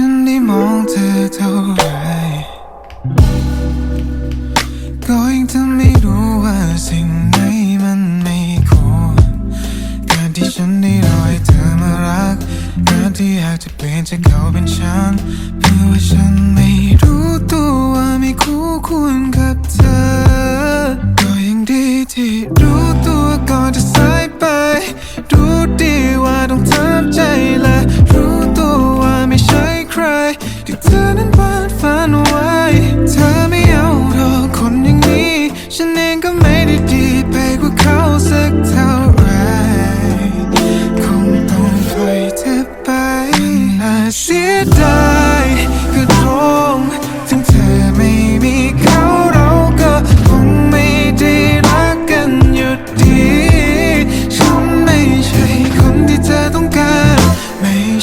ฉันได้มองเธอเท่าไรก็ยังเธอไม่รู้ว่าสิ่งไหนมันไม่ควรการที่ฉันได้รอให้เธอมารักการที่อยากจะเปลี่ยนจากเขาเป็นฉันเพื่อว่าฉันไม่รู้ตัวว่าไม่คู่ควรกับเธอ ก็ยังดีที่รู้ตัวก่อนจะ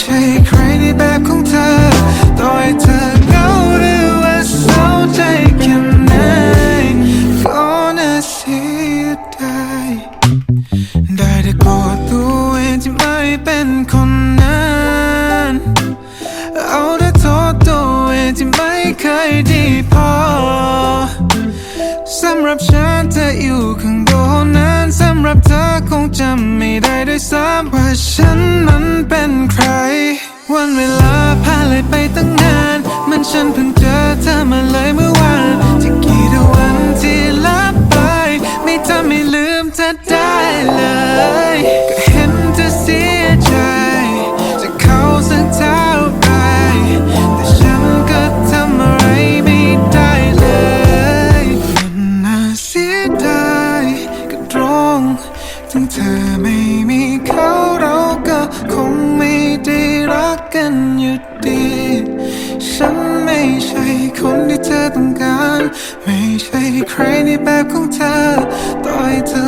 ใช่ใครในแบบของเธอต่อให้เธอเหงาหรือว่าเศร้าใจแค่ไหนก็น่าเสียดายได้แต่กอดตัวเองที่ไม่เป็นคนนั้นเอาแต่โทษตัวเองที่ไม่เคยดีพอสำหรับฉันเธออยู่ข้างบนนั้นสำหรับเธอคงจำไม่ได้ด้วยซ้ำว่าฉัน วันเวลาผ่านเลยไปตั้งนาน มันฉันเพิ่งเจอเธอมาเลยเมื่อวานที่กี่ตะวันที่ลับไป ไม่ทำให้ลืมเธอได้เลย ก็เห็นเธอเสียใจ จะเข้าสักเท่าไหรแต่ฉันก็ทำอะไรไม่ได้เลยมันน่าเสียดายก็ตรงถึงเธอไม่มี กันอยู่ดี ฉันไม่ใช่คนที่เธอต้องการ ไม่ใช่ใครในแบบของเธอ ต่อยเธอ